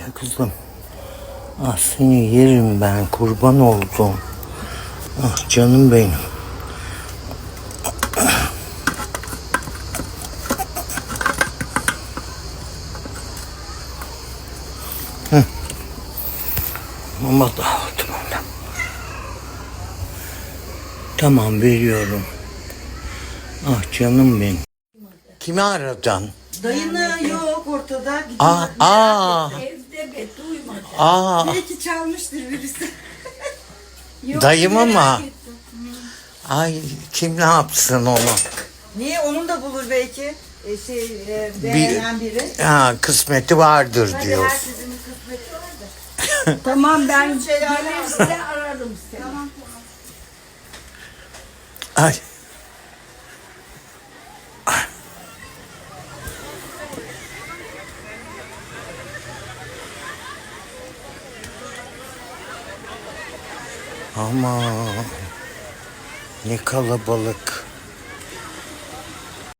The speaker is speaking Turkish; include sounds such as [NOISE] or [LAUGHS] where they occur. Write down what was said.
Gel kızım. Ah seni yerim ben kurban oldum. Ah canım benim. Hı. Mama dağıttım ona. Tamam veriyorum. Ah canım benim. Kimi aradın? Dayını yok ortada. Gidiyor. Aa, aa, duymadı. Aa. Belki çalmıştır birisi. [LAUGHS] Dayımı mı? Ay kim ne yapsın onu? Niye? Onun da bulur belki. E, şey, e, beğenen biri. Ha, kısmeti vardır diyor. herkesin kısmeti vardır. [LAUGHS] Tamam ben gelirse ararım seni. Ay. Ama ne kalabalık.